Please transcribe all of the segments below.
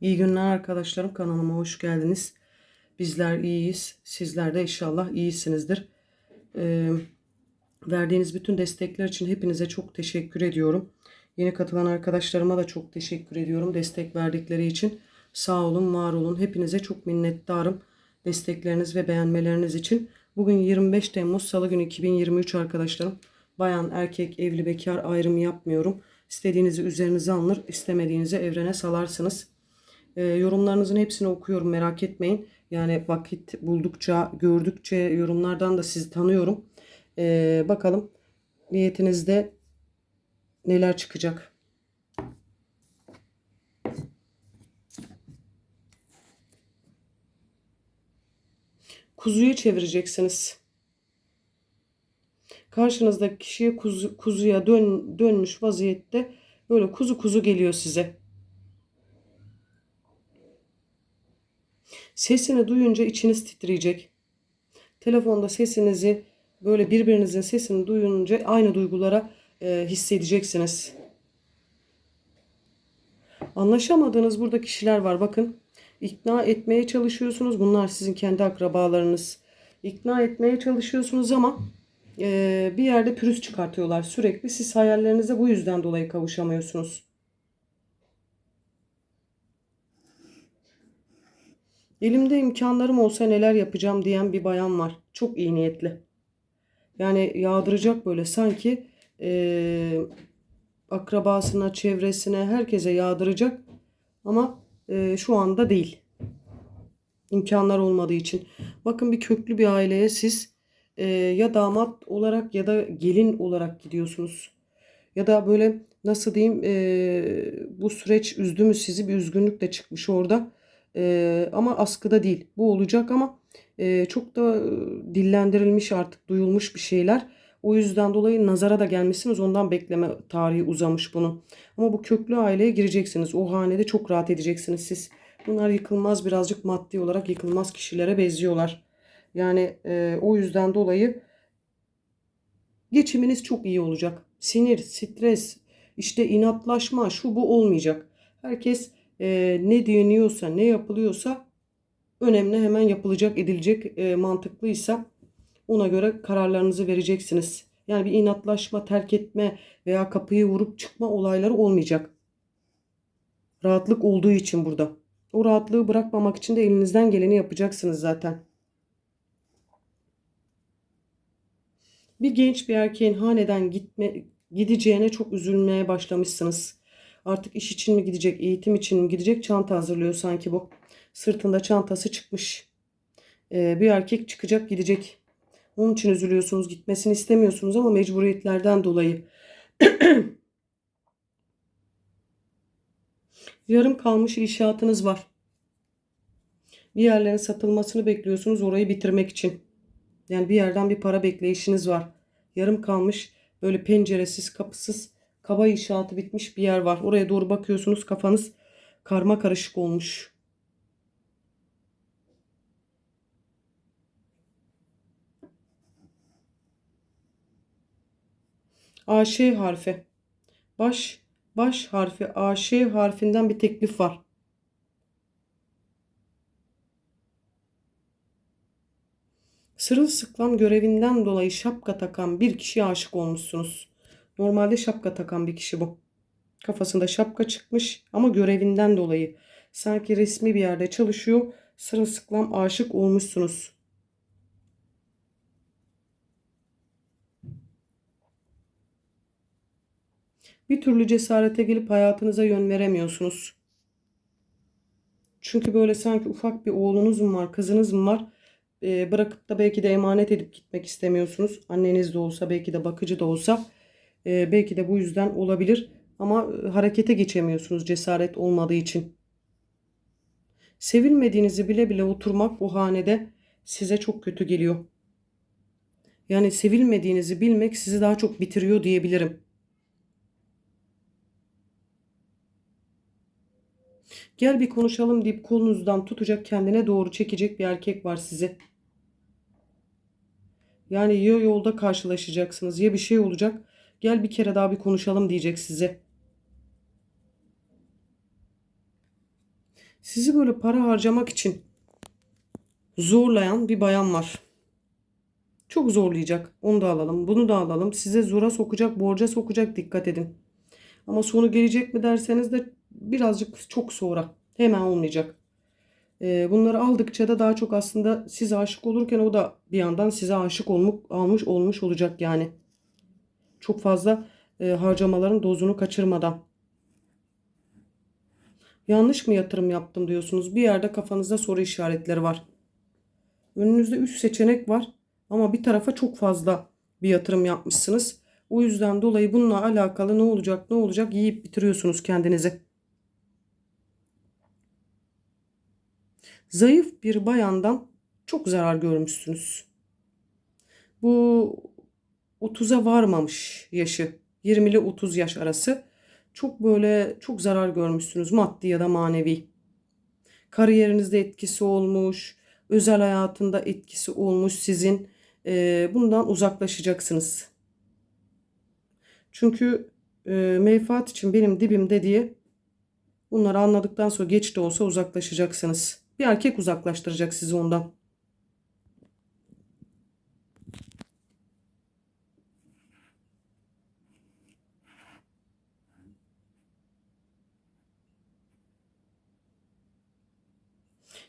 İyi günler arkadaşlarım. Kanalıma hoş geldiniz. Bizler iyiyiz. Sizler de inşallah iyisinizdir. Ee, verdiğiniz bütün destekler için hepinize çok teşekkür ediyorum. Yeni katılan arkadaşlarıma da çok teşekkür ediyorum. Destek verdikleri için. Sağ olun, var olun. Hepinize çok minnettarım. Destekleriniz ve beğenmeleriniz için. Bugün 25 Temmuz Salı günü 2023 arkadaşlarım. Bayan, erkek, evli, bekar ayrımı yapmıyorum. İstediğinizi üzerinize alınır, istemediğinizi evrene salarsınız. E, yorumlarınızın hepsini okuyorum merak etmeyin. Yani vakit buldukça, gördükçe yorumlardan da sizi tanıyorum. E, bakalım niyetinizde neler çıkacak. Kuzuyu çevireceksiniz. Karşınızdaki kişiye kuzu, kuzuya dön, dönmüş vaziyette böyle kuzu kuzu geliyor size. Sesini duyunca içiniz titreyecek. Telefonda sesinizi böyle birbirinizin sesini duyunca aynı duygulara e, hissedeceksiniz. Anlaşamadığınız burada kişiler var. Bakın ikna etmeye çalışıyorsunuz. Bunlar sizin kendi akrabalarınız. İkna etmeye çalışıyorsunuz ama e, bir yerde pürüz çıkartıyorlar sürekli. Siz hayallerinize bu yüzden dolayı kavuşamıyorsunuz. Elimde imkanlarım olsa neler yapacağım diyen bir bayan var. Çok iyi niyetli. Yani yağdıracak böyle sanki e, akrabasına, çevresine, herkese yağdıracak. Ama e, şu anda değil. İmkanlar olmadığı için. Bakın bir köklü bir aileye siz e, ya damat olarak ya da gelin olarak gidiyorsunuz. Ya da böyle nasıl diyeyim e, bu süreç üzdü mü sizi bir üzgünlük de çıkmış orada. E, ama askıda değil. Bu olacak ama e, çok da e, dillendirilmiş artık duyulmuş bir şeyler. O yüzden dolayı nazara da gelmişsiniz. Ondan bekleme tarihi uzamış bunun. Ama bu köklü aileye gireceksiniz. O hanede çok rahat edeceksiniz siz. Bunlar yıkılmaz birazcık maddi olarak yıkılmaz kişilere benziyorlar. Yani e, o yüzden dolayı geçiminiz çok iyi olacak. Sinir, stres, işte inatlaşma şu bu olmayacak. Herkes e, ne deniyorsa, ne yapılıyorsa önemli hemen yapılacak, edilecek e, mantıklıysa ona göre kararlarınızı vereceksiniz. Yani bir inatlaşma, terk etme veya kapıyı vurup çıkma olayları olmayacak. Rahatlık olduğu için burada. O rahatlığı bırakmamak için de elinizden geleni yapacaksınız zaten. Bir genç bir erkeğin haneden gitme, gideceğine çok üzülmeye başlamışsınız. Artık iş için mi gidecek, eğitim için mi gidecek çanta hazırlıyor sanki bu. Sırtında çantası çıkmış. Ee, bir erkek çıkacak gidecek. Onun için üzülüyorsunuz, gitmesini istemiyorsunuz ama mecburiyetlerden dolayı. Yarım kalmış inşaatınız var. Bir yerlerin satılmasını bekliyorsunuz orayı bitirmek için. Yani bir yerden bir para bekleyişiniz var. Yarım kalmış böyle penceresiz, kapısız, kaba inşaatı bitmiş bir yer var. Oraya doğru bakıyorsunuz kafanız karma karışık olmuş. AŞ harfi. Baş baş harfi AŞ harfinden bir teklif var. Sırılsıklam görevinden dolayı şapka takan bir kişiye aşık olmuşsunuz. Normalde şapka takan bir kişi bu. Kafasında şapka çıkmış ama görevinden dolayı sanki resmi bir yerde çalışıyor. Sırılsıklam aşık olmuşsunuz. Bir türlü cesarete gelip hayatınıza yön veremiyorsunuz. Çünkü böyle sanki ufak bir oğlunuz mu var, kızınız mı var? Ee, bırakıp da belki de emanet edip gitmek istemiyorsunuz. Anneniz de olsa, belki de bakıcı da olsa. E, belki de bu yüzden olabilir. Ama e, harekete geçemiyorsunuz cesaret olmadığı için. Sevilmediğinizi bile bile oturmak bu hanede size çok kötü geliyor. Yani sevilmediğinizi bilmek sizi daha çok bitiriyor diyebilirim. Gel bir konuşalım deyip kolunuzdan tutacak kendine doğru çekecek bir erkek var size. Yani ya yolda karşılaşacaksınız ya bir şey olacak. Gel bir kere daha bir konuşalım diyecek size. Sizi böyle para harcamak için zorlayan bir bayan var. Çok zorlayacak. Onu da alalım. Bunu da alalım. Size zora sokacak, borca sokacak. Dikkat edin. Ama sonu gelecek mi derseniz de birazcık çok sonra. Hemen olmayacak. Ee, bunları aldıkça da daha çok aslında siz aşık olurken o da bir yandan size aşık olmuş, almış olmuş olacak yani. Çok fazla e, harcamaların dozunu kaçırmadan. Yanlış mı yatırım yaptım diyorsunuz. Bir yerde kafanızda soru işaretleri var. Önünüzde 3 seçenek var ama bir tarafa çok fazla bir yatırım yapmışsınız. O yüzden dolayı bununla alakalı ne olacak ne olacak yiyip bitiriyorsunuz kendinizi. Zayıf bir bayandan çok zarar görmüşsünüz. Bu 30'a varmamış yaşı. 20 ile 30 yaş arası. Çok böyle çok zarar görmüşsünüz maddi ya da manevi. Kariyerinizde etkisi olmuş, özel hayatında etkisi olmuş sizin. Ee, bundan uzaklaşacaksınız. Çünkü e, menfaat için benim dibimde diye bunları anladıktan sonra geç de olsa uzaklaşacaksınız. Bir erkek uzaklaştıracak sizi ondan.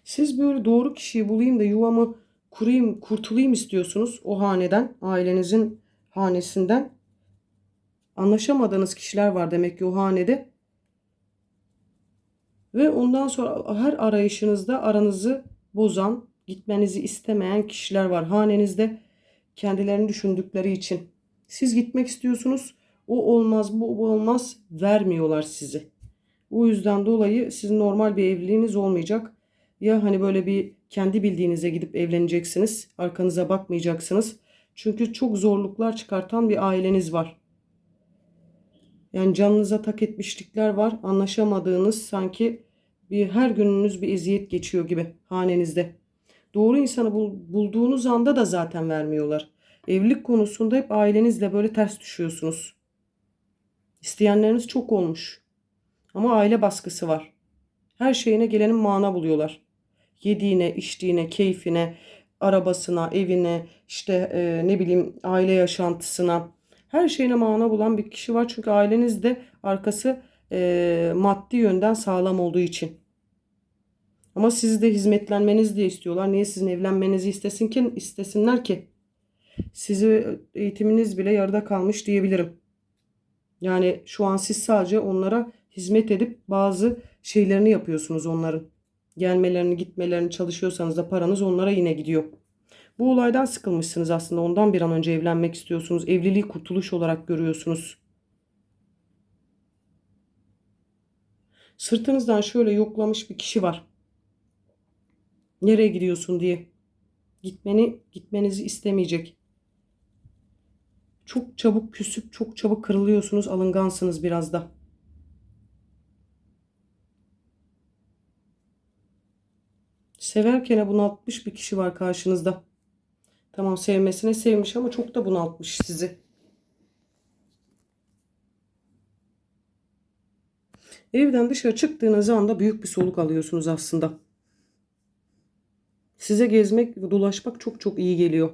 Siz böyle doğru kişiyi bulayım da yuvamı kurayım, kurtulayım istiyorsunuz o haneden, ailenizin hanesinden. Anlaşamadığınız kişiler var demek ki o hanede. Ve ondan sonra her arayışınızda aranızı bozan, gitmenizi istemeyen kişiler var hanenizde kendilerini düşündükleri için. Siz gitmek istiyorsunuz. O olmaz, bu olmaz vermiyorlar sizi. O yüzden dolayı sizin normal bir evliliğiniz olmayacak. Ya hani böyle bir kendi bildiğinize gidip evleneceksiniz. Arkanıza bakmayacaksınız. Çünkü çok zorluklar çıkartan bir aileniz var. Yani canınıza tak etmişlikler var. Anlaşamadığınız sanki bir her gününüz bir eziyet geçiyor gibi hanenizde. Doğru insanı bul, bulduğunuz anda da zaten vermiyorlar. Evlilik konusunda hep ailenizle böyle ters düşüyorsunuz. İsteyenleriniz çok olmuş. Ama aile baskısı var. Her şeyine gelenin mana buluyorlar. Yediğine, içtiğine, keyfine, arabasına, evine, işte e, ne bileyim aile yaşantısına, her şeyine mana bulan bir kişi var. Çünkü aileniz de arkası e, maddi yönden sağlam olduğu için. Ama sizi de hizmetlenmeniz diye istiyorlar. Niye sizin evlenmenizi istesin ki, istesinler ki? Sizi eğitiminiz bile yarıda kalmış diyebilirim. Yani şu an siz sadece onlara hizmet edip bazı şeylerini yapıyorsunuz onların. Gelmelerini, gitmelerini çalışıyorsanız da paranız onlara yine gidiyor. Bu olaydan sıkılmışsınız aslında. Ondan bir an önce evlenmek istiyorsunuz. Evliliği kurtuluş olarak görüyorsunuz. Sırtınızdan şöyle yoklamış bir kişi var. Nereye gidiyorsun diye. Gitmeni, gitmenizi istemeyecek. Çok çabuk küsüp çok çabuk kırılıyorsunuz. Alıngansınız biraz da. Severken bunaltmış bir kişi var karşınızda. Tamam sevmesine sevmiş ama çok da bunaltmış sizi. Evden dışarı çıktığınız anda büyük bir soluk alıyorsunuz aslında. Size gezmek dolaşmak çok çok iyi geliyor.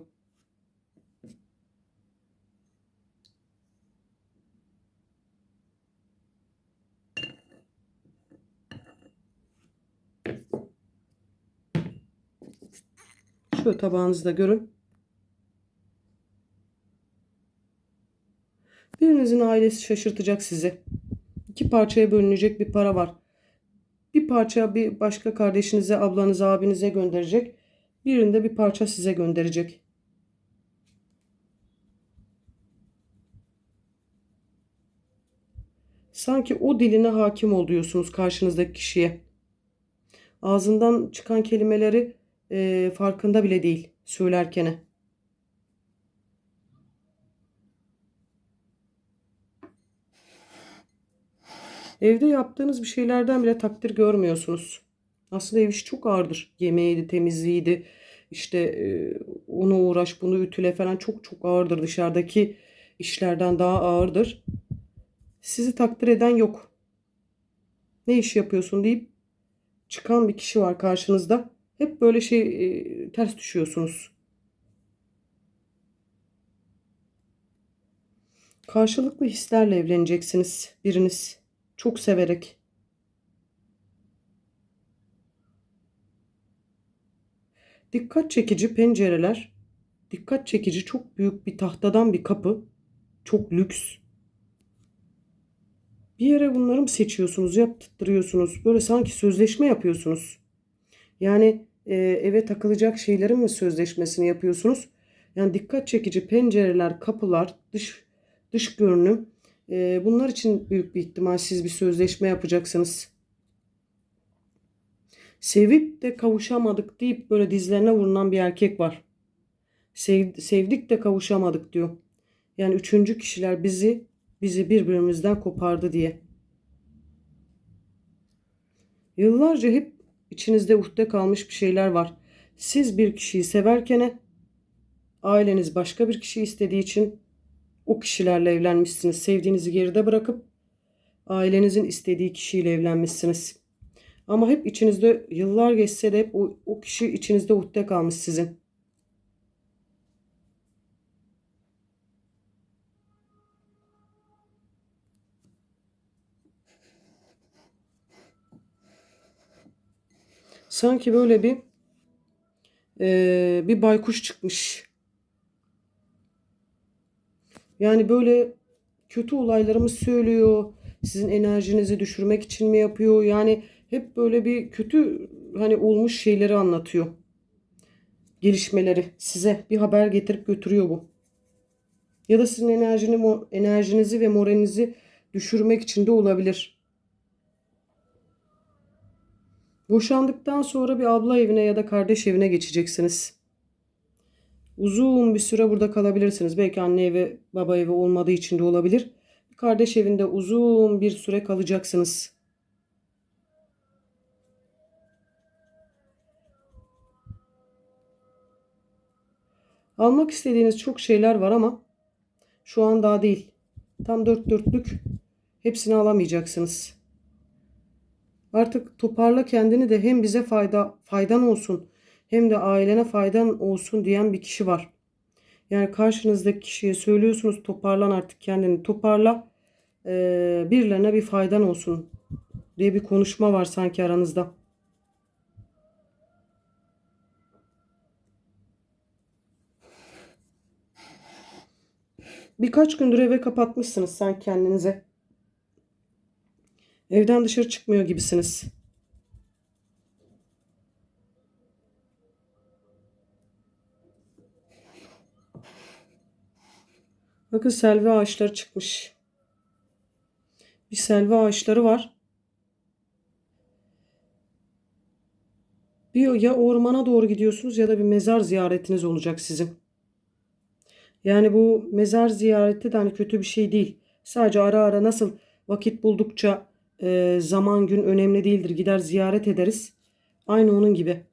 Şöyle tabağınızda görün. Birinizin ailesi şaşırtacak sizi. İki parçaya bölünecek bir para var. Bir parça bir başka kardeşinize, ablanıza, abinize gönderecek. Birinde bir parça size gönderecek. Sanki o diline hakim oluyorsunuz karşınızdaki kişiye. Ağzından çıkan kelimeleri e, farkında bile değil söylerken. Evde yaptığınız bir şeylerden bile takdir görmüyorsunuz. Aslında ev işi çok ağırdır. Yemeğiydi, temizliğiydi. İşte e, onu uğraş, bunu ütüle falan çok çok ağırdır. Dışarıdaki işlerden daha ağırdır. Sizi takdir eden yok. Ne iş yapıyorsun deyip çıkan bir kişi var karşınızda. Hep böyle şey e, ters düşüyorsunuz. Karşılıklı hislerle evleneceksiniz biriniz. Çok severek. Dikkat çekici pencereler, dikkat çekici çok büyük bir tahtadan bir kapı, çok lüks. Bir yere bunları mı seçiyorsunuz, yaptırıyorsunuz? Böyle sanki sözleşme yapıyorsunuz. Yani e, eve takılacak şeylerin mi sözleşmesini yapıyorsunuz? Yani dikkat çekici pencereler, kapılar, dış dış görünüm. e, bunlar için büyük bir ihtimal siz bir sözleşme yapacaksınız. Sevip de kavuşamadık deyip böyle dizlerine vurulan bir erkek var. Sev, sevdik de kavuşamadık diyor. Yani üçüncü kişiler bizi bizi birbirimizden kopardı diye. Yıllarca hep içinizde uhde kalmış bir şeyler var. Siz bir kişiyi severken aileniz başka bir kişi istediği için o kişilerle evlenmişsiniz. Sevdiğinizi geride bırakıp ailenizin istediği kişiyle evlenmişsiniz. Ama hep içinizde yıllar geçse de hep o, o kişi içinizde uhde kalmış sizin. Sanki böyle bir eee, bir baykuş çıkmış. Yani böyle kötü olaylarımı söylüyor. Sizin enerjinizi düşürmek için mi yapıyor? Yani hep böyle bir kötü hani olmuş şeyleri anlatıyor. Gelişmeleri size bir haber getirip götürüyor bu. Ya da sizin enerjini, enerjinizi ve moralinizi düşürmek için de olabilir. Boşandıktan sonra bir abla evine ya da kardeş evine geçeceksiniz. Uzun bir süre burada kalabilirsiniz. Belki anne evi, baba evi olmadığı için de olabilir. Kardeş evinde uzun bir süre kalacaksınız. Almak istediğiniz çok şeyler var ama şu an daha değil. Tam dört dörtlük hepsini alamayacaksınız. Artık toparla kendini de hem bize fayda faydan olsun hem de ailene faydan olsun diyen bir kişi var. Yani karşınızdaki kişiye söylüyorsunuz toparlan artık kendini toparla eee, birilerine bir faydan olsun diye bir konuşma var sanki aranızda. Birkaç gündür eve kapatmışsınız sen kendinize. Evden dışarı çıkmıyor gibisiniz. Bakın selvi ağaçları çıkmış. Bir selvi ağaçları var. Bir ya ormana doğru gidiyorsunuz ya da bir mezar ziyaretiniz olacak sizin. Yani bu mezar ziyareti de hani kötü bir şey değil. Sadece ara ara nasıl vakit buldukça e, zaman gün önemli değildir. Gider ziyaret ederiz. Aynı onun gibi.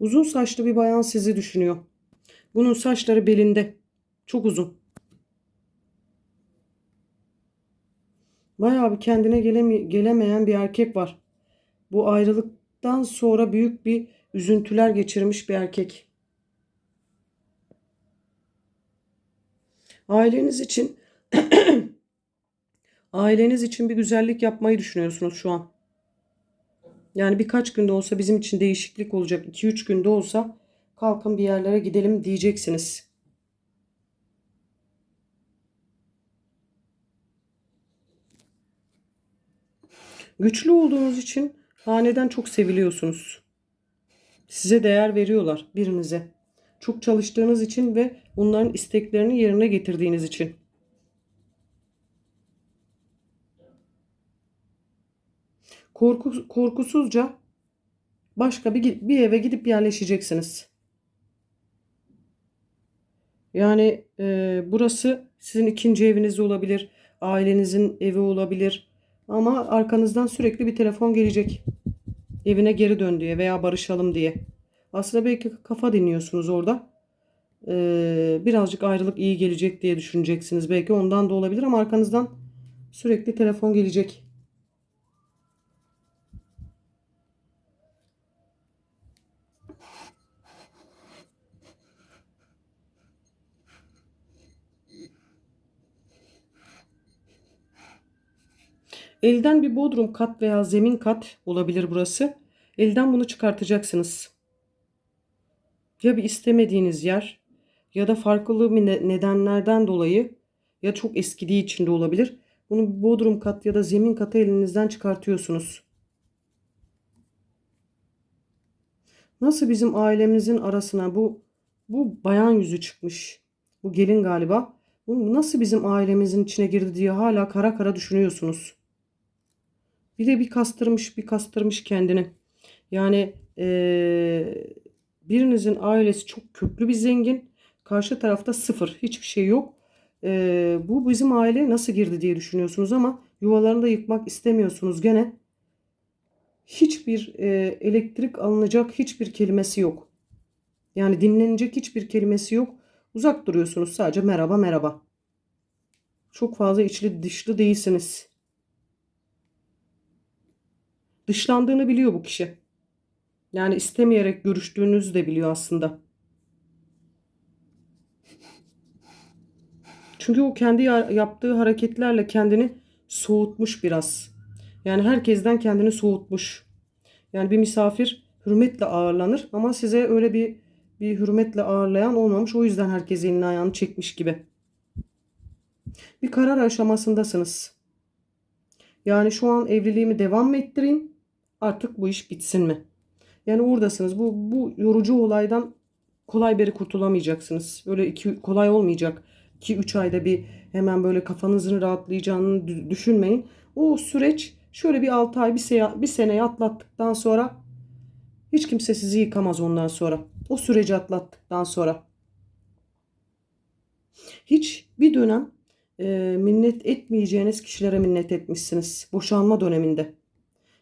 Uzun saçlı bir bayan sizi düşünüyor. Bunun saçları belinde. Çok uzun. Bayağı bir kendine geleme- gelemeyen bir erkek var. Bu ayrılıktan sonra büyük bir üzüntüler geçirmiş bir erkek. Aileniz için aileniz için bir güzellik yapmayı düşünüyorsunuz şu an. Yani birkaç günde olsa bizim için değişiklik olacak. 2-3 günde olsa kalkın bir yerlere gidelim diyeceksiniz. Güçlü olduğunuz için haneden çok seviliyorsunuz. Size değer veriyorlar birinize. Çok çalıştığınız için ve onların isteklerini yerine getirdiğiniz için. Korku, korkusuzca başka bir, bir eve gidip yerleşeceksiniz. Yani e, burası sizin ikinci eviniz olabilir, ailenizin evi olabilir. Ama arkanızdan sürekli bir telefon gelecek. Evine geri dön diye veya barışalım diye. Aslında belki kafa dinliyorsunuz orada. Ee, birazcık ayrılık iyi gelecek diye düşüneceksiniz. Belki ondan da olabilir ama arkanızdan sürekli telefon gelecek. Elden bir bodrum kat veya zemin kat olabilir burası. Elden bunu çıkartacaksınız. Ya bir istemediğiniz yer ya da farklı bir ne- nedenlerden dolayı ya çok eskidiği için de olabilir. Bunu bir bodrum kat ya da zemin katı elinizden çıkartıyorsunuz. Nasıl bizim ailemizin arasına bu bu bayan yüzü çıkmış. Bu gelin galiba. Bu nasıl bizim ailemizin içine girdi diye hala kara kara düşünüyorsunuz. Bir de bir kastırmış bir kastırmış kendini. Yani eee, birinizin ailesi çok köklü bir zengin. Karşı tarafta sıfır. Hiçbir şey yok. Eee, bu bizim aile nasıl girdi diye düşünüyorsunuz ama yuvalarını da yıkmak istemiyorsunuz gene. Hiçbir eee, elektrik alınacak hiçbir kelimesi yok. Yani dinlenecek hiçbir kelimesi yok. Uzak duruyorsunuz sadece merhaba merhaba. Çok fazla içli dışlı değilsiniz. Dışlandığını biliyor bu kişi. Yani istemeyerek görüştüğünüzü de biliyor aslında. Çünkü o kendi ya- yaptığı hareketlerle kendini soğutmuş biraz. Yani herkesten kendini soğutmuş. Yani bir misafir hürmetle ağırlanır ama size öyle bir bir hürmetle ağırlayan olmamış. O yüzden herkes elini ayağını çekmiş gibi. Bir karar aşamasındasınız. Yani şu an evliliğimi devam mı ettireyim? Artık bu iş bitsin mi? Yani oradasınız. Bu bu yorucu olaydan kolay beri kurtulamayacaksınız. Öyle iki kolay olmayacak. 2-3 ayda bir hemen böyle kafanızın rahatlayacağını dü- düşünmeyin. O süreç şöyle bir 6 ay bir, se- bir seneyi atlattıktan sonra hiç kimse sizi yıkamaz ondan sonra. O süreci atlattıktan sonra. Hiç bir dönem e, minnet etmeyeceğiniz kişilere minnet etmişsiniz. Boşanma döneminde.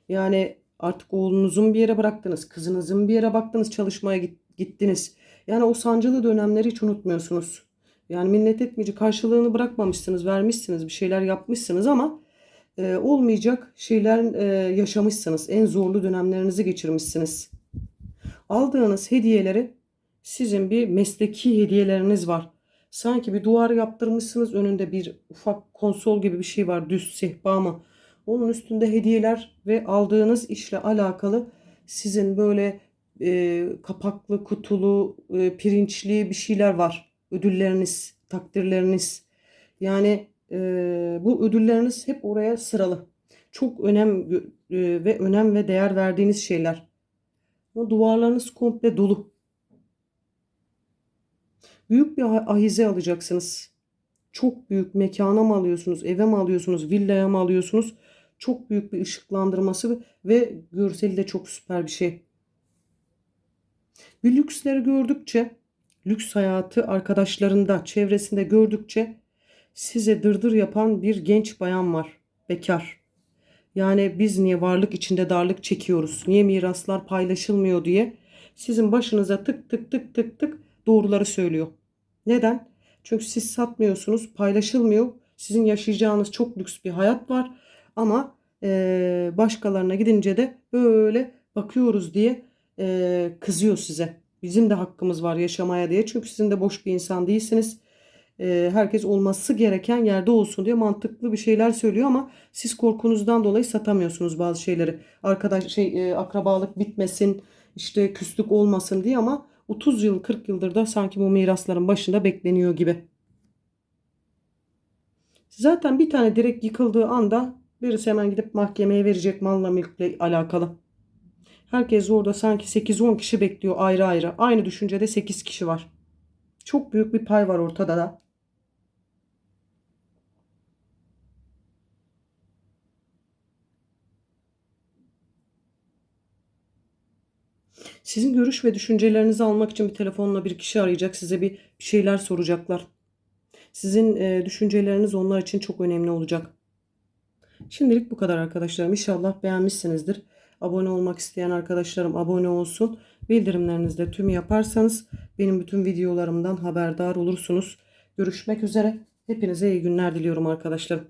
Yani artık oğlunuzun bir yere bıraktınız, kızınızın bir yere baktınız, çalışmaya git- gittiniz. Yani o sancılı dönemleri hiç unutmuyorsunuz. Yani minnet etmeyecek karşılığını bırakmamışsınız, vermişsiniz, bir şeyler yapmışsınız ama e, olmayacak şeyler e, yaşamışsınız. En zorlu dönemlerinizi geçirmişsiniz. Aldığınız hediyeleri sizin bir mesleki hediyeleriniz var. Sanki bir duvar yaptırmışsınız önünde bir ufak konsol gibi bir şey var düz sehpa mı? Onun üstünde hediyeler ve aldığınız işle alakalı sizin böyle e, kapaklı, kutulu, e, pirinçli bir şeyler var. Ödülleriniz, takdirleriniz. Yani e, bu ödülleriniz hep oraya sıralı. Çok önem e, ve önem ve değer verdiğiniz şeyler. Ama duvarlarınız komple dolu. Büyük bir ah- ahize alacaksınız. Çok büyük mekana mı alıyorsunuz, eve mi alıyorsunuz, villaya mı alıyorsunuz? Çok büyük bir ışıklandırması ve görseli de çok süper bir şey. Bir lüksleri gördükçe, lüks hayatı arkadaşlarında, çevresinde gördükçe size dırdır yapan bir genç bayan var. Bekar. Yani biz niye varlık içinde darlık çekiyoruz? Niye miraslar paylaşılmıyor diye sizin başınıza tık tık tık tık tık doğruları söylüyor. Neden? Çünkü siz satmıyorsunuz, paylaşılmıyor. Sizin yaşayacağınız çok lüks bir hayat var ama eee, başkalarına gidince de böyle bakıyoruz diye eee, kızıyor size. Bizim de hakkımız var yaşamaya diye. Çünkü sizin de boş bir insan değilsiniz. Eee, herkes olması gereken yerde olsun diye mantıklı bir şeyler söylüyor ama siz korkunuzdan dolayı satamıyorsunuz bazı şeyleri. Arkadaş şey eee, akrabalık bitmesin, işte küslük olmasın diye ama 30 yıl 40 yıldır da sanki bu mirasların başında bekleniyor gibi. Zaten bir tane direkt yıkıldığı anda birisi hemen gidip mahkemeye verecek malla mülkle alakalı. Herkes orada sanki 8-10 kişi bekliyor ayrı ayrı. Aynı düşüncede 8 kişi var. Çok büyük bir pay var ortada da. Sizin görüş ve düşüncelerinizi almak için bir telefonla bir kişi arayacak. Size bir şeyler soracaklar. Sizin düşünceleriniz onlar için çok önemli olacak. Şimdilik bu kadar arkadaşlarım. İnşallah beğenmişsinizdir. Abone olmak isteyen arkadaşlarım abone olsun. Bildirimlerinizi de tüm yaparsanız benim bütün videolarımdan haberdar olursunuz. Görüşmek üzere. Hepinize iyi günler diliyorum arkadaşlarım.